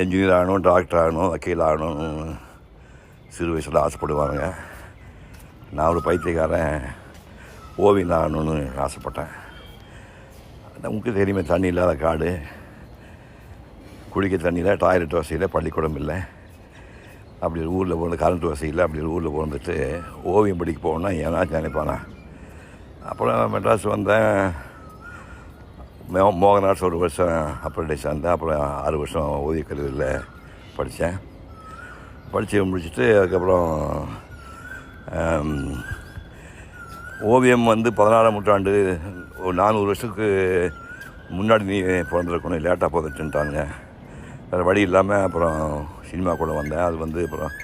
Engineer ஆகணும் doctor ஆகணும் வக்கீல் ஆகணும்னு சிறு வயசில் ஆசைப்படுவாங்க நான் ஒரு பைத்தியக்காரன் ஓவியம் ஆகணும்னு ஆசைப்பட்டேன். நமக்கு தெரியுமே தண்ணி இல்லாத காடு. குடிக்க தண்ணியில் டாய்லெட் வசதியில் பள்ளிக்கூடம் இல்லை. அப்படி ஒரு ஊரில் போகணும் கரண்ட் வசதி இல்லை. அப்படி ஒரு ஊரில் போந்துட்டு ஓவியம் படிக்க போகணுன்னா ஏன்னா நினைப்பானா? அப்புறம் மெட்ராஸ் வந்தேன். மோ- மோகனாட்ஸ் ஒரு வருஷம் அப்ரண்டிஸ் இருந்தேன் அப்புறம் ஆறு வருஷம் ஓவியக் கல்லூரியில் படித்தேன் படித்து முடிச்சுட்டு அதுக்கப்புறம் ஓவியம் வந்து பதினாறாம் நூற்றாண்டு ஒரு நானூறு வருஷத்துக்கு முன்னாடி நீ பிறந்திருக்கணும் லேட்டாக பிறந்துட்டுன்ட்டாங்க. வேறு வழி இல்லாமல் அப்புறம் சினிமா கூட வந்தேன். அது வந்து அப்புறம்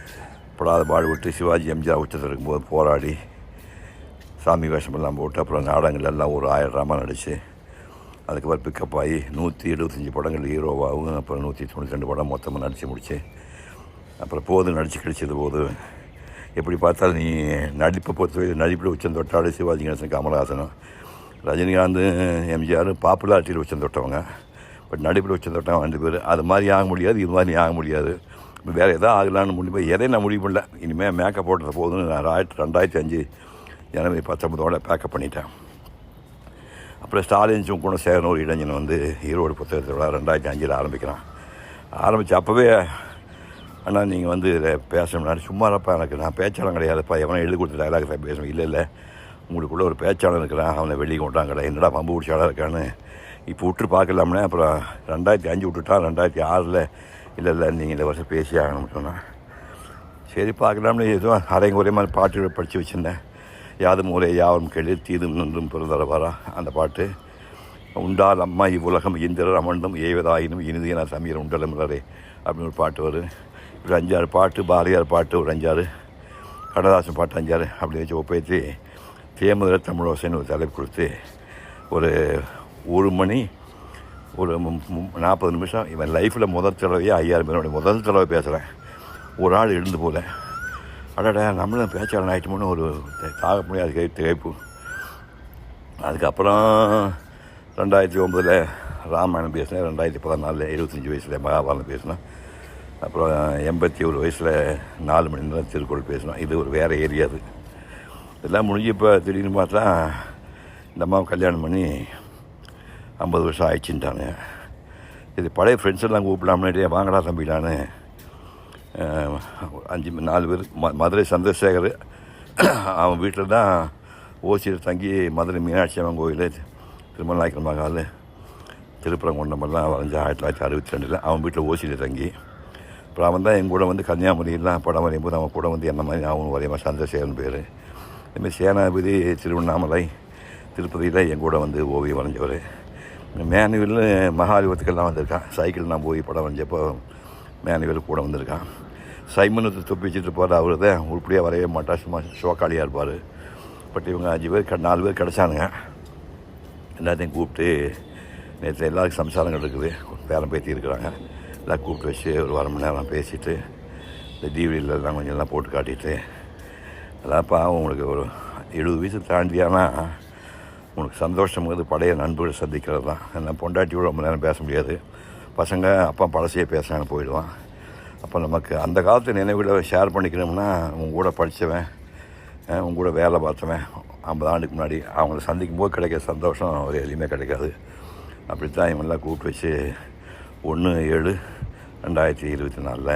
படாத பாடுபட்டு சிவாஜி எம்ஜிஆர் உச்சத்தில் இருக்கும்போது போராடி சாமி வேஷமெல்லாம் போட்டு அப்புறம் நாடகங்கள் எல்லாம் ஒரு ஆயிரம் ட்ராமா நடித்து அதுக்கப்புறம் பிக்கப் ஆகி நூற்றி எழுபத்தஞ்சி படங்கள் ஹீரோவாகவும் அப்புறம் நூற்றி தொண்ணூற்றி ரெண்டு படம் மொத்தமாக நடித்து முடிச்சு அப்புறம் போது நடித்து கிடைச்சது போது எப்படி பார்த்தாலும் நீ நடிப்பை பொறுத்தவரை நடிப்பில் உச்சம் தொட்டாடு சிவாஜி கணேசன் கமலஹாசனும் ரஜினிகாந்த் எம்ஜிஆர் பாப்புலாரிட்டியில் உச்சம் தொட்டவங்க. பட் நடிப்பில் உச்சம் தொட்டவங்க ரெண்டு பேர். அது மாதிரி ஆக முடியாது இது மாதிரி நீ ஆக முடியாது. வேறு எதாவது ஆகலான்னு முடிவு எதையும் நான் முடிவு பண்ணல. இனிமேல் மேக்கப் போட்டது போதும்னு நான் ஆயிரத்தி ரெண்டாயிரத்தி அஞ்சு ஜனவரி பத்தொம்பதோட பேக்கப் பண்ணிட்டேன். அப்புறம் ஸ்டாலின் கூட சேரணும் ஒரு இளைஞன் வந்து ஈரோடு புத்தகத்தோட ரெண்டாயிரத்தி அஞ்சில் ஆரம்பிக்கிறான். ஆரம்பித்து அப்போவே அண்ணா நீங்கள் வந்து இதில் பேசணும்னா சும்மா இருப்பா எனக்கு நான் பேச்சாளன் கிடையாதுப்பா. எவனை எழுதி கொடுத்த டைலாக் தான் பேசணும். இல்லை இல்லை. உங்களுக்குள்ளே ஒரு பேச்சாளன் இருக்கிறான். அவனை வெளியே கொண்டாங்கடா என்னடா பம்பு பிடிச்சாளா இருக்கான்னு. இப்போ விட்டு பார்க்கலாம்னே. அப்புறம் ரெண்டாயிரத்தி அஞ்சு விட்டுட்டான் ரெண்டாயிரத்தி ஆறில் இல்லை இல்லை நீங்கள் இந்த வருஷம் பேசி ஆகணும்னு சொன்னான். சரி பார்க்கலாம்னு எதுவும் அரைங்க ஒரே மாதிரி பாட்டு படித்து வச்சுருந்தேன். யாது மூலை யாவரும் கேளு தீதும் நின்றும் பிறந்தரவாரா அந்த பாட்டு உண்டால் அம்மா இவ்வுலகம் இந்திரர் அமர்ந்தும் ஏவதாயினும் இனிதியன சமீர் உண்டலமுறரே அப்படின்னு ஒரு பாட்டு வரும். இப்படி அஞ்சாறு பாட்டு பாரதியார் பாட்டு ஒரு அஞ்சாறு கண்ணதாசன் பாட்டு அஞ்சாறு அப்படின்னு வச்சு ஒப்பேற்றி தேமுதிர தமிழோசைன்னு ஒரு தலைப்பு கொடுத்து ஒரு ஒரு மணி ஒரு நாற்பது நிமிஷம் இவன் லைஃப்பில் முதல் தடவையே ஐயாயிரம் பேரோட முதல் தடவை பேசுகிறேன் ஒரு ஆள் எழுந்து போல. அடடா நம்மளும் பேச்சாளன் ஆகிட்டோம்னு ஒரு தாக முடியாது கை திகைப்பு அதுக்கப்புறம் ரெண்டாயிரத்தி ஒம்பதில் ராமாயணம் பேசினேன் ரெண்டாயிரத்தி பதினாலில் இருபத்தஞ்சி வயசில் மகாபாரதம் பேசினேன். அப்புறம் எண்பத்தி ஒரு வயசில் நாலு மணி நேரம் திருக்குறள் பேசினோம். இது ஒரு வேறு ஏரியா அது. இதெல்லாம் முடிஞ்சு இப்போ திடீர்னு பார்த்தா இந்த அம்மாவை கல்யாணம் பண்ணி ஐம்பது வருஷம் ஆயிடுச்சுட்டாங்க இது பழைய ஃப்ரெண்ட்ஸ் எல்லாம் கூப்பிடலாம்னு வாங்கடா தம்பிலான்னு அஞ்சு நாலு பேர் ம மதுரை சந்திரசேகர் அவன் வீட்டில் தான் ஓசியில் தங்கி மதுரை மீனாட்சி அம்மன் கோயில் திருமலாய்க்கல் மகால் திருப்பரங்குன்றமெல்லாம் வரைஞ்ச ஆயிரத்தி தொள்ளாயிரத்தி அறுபத்தி ரெண்டில் அவன் வீட்டில் ஓசியில் தங்கி. அப்புறம் அவன் தான் என் கூட வந்து கன்னியாகுமரியெல்லாம் படம் வரையும் போது அவன் கூட வந்து என்ன மாதிரி அவன் வரையமா சந்திரசேகரன் பேர். இதுமாதிரி சேனாபதி திருவண்ணாமலை திருப்பதியில் என் கூட வந்து ஓவியம் வரைஞ்சவர். மேனுவல் மகாலிபத்துக்கெல்லாம் வந்திருக்கான் சைக்கிள் நான் போய் படம் வரைஞ்சப்போ மேனுவல் கூட வந்திருக்கான். சைமனத்தை தொப்பி வச்சுட்டு போகிற அவர் தான் உருப்படியாக வரையவே மாட்டா சும்மா ஷோக்காளியாக இருப்பார். பட் இவங்க அஞ்சு பேர் க- நாலு பேர் கிடச்சானுங்க. எல்லாத்தையும் கூப்பிட்டு நேற்று எல்லாருக்கும் சம்சாரங்கள் இருக்குது. பேரம் பேத்தி இருக்கிறாங்க. எல்லாம் கூப்பிட்டு வச்சு ஒரு அரை மணி நேரம் பேசிட்டு இந்த டிவிடியில் எல்லாம் கொஞ்சம் எல்லாம் போட்டு காட்டிட்டு எல்லாம் பாவம் உங்களுக்கு ஒரு எழுபது வயசு தாண்டியானா உனக்கு சந்தோஷங்கிறது பழைய நண்பர்கள் சந்திக்கிறது தான் என்ன பொண்டாட்டியோட ரொம்ப நேரம் பேச முடியாது. பசங்க அப்பா பழசையே பேசாமல் போயிடுவான். அப்போ நமக்கு அந்த காலத்து நினைவுகளை ஷேர் பண்ணிக்கணும்னா உங்க கூட படித்தவன் உங்க கூட வேலை பார்த்தவன் ஐம்பது ஆண்டுக்கு முன்னாடி அவங்கள சந்திக்கும் போது கிடைக்கிற சந்தோஷம் ஒரு எளிமையாக கிடைக்காது. அப்படித்தான் இவங்கெல்லாம் கூப்பிட்டு வச்சு ஒன்று ஏழு ரெண்டாயிரத்தி இருபத்தி நாலில்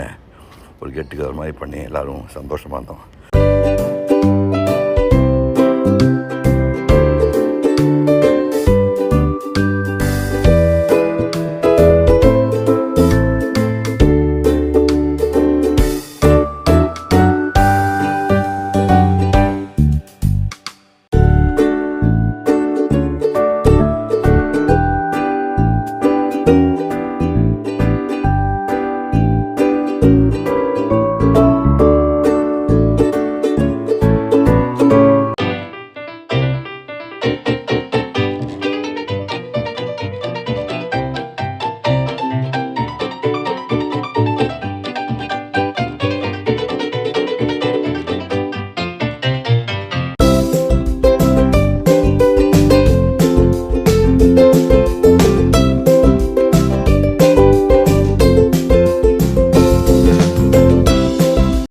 ஒரு கெட்டுக்கிற மாதிரி பண்ணி எல்லோரும் சந்தோஷமாக இருந்தோம்.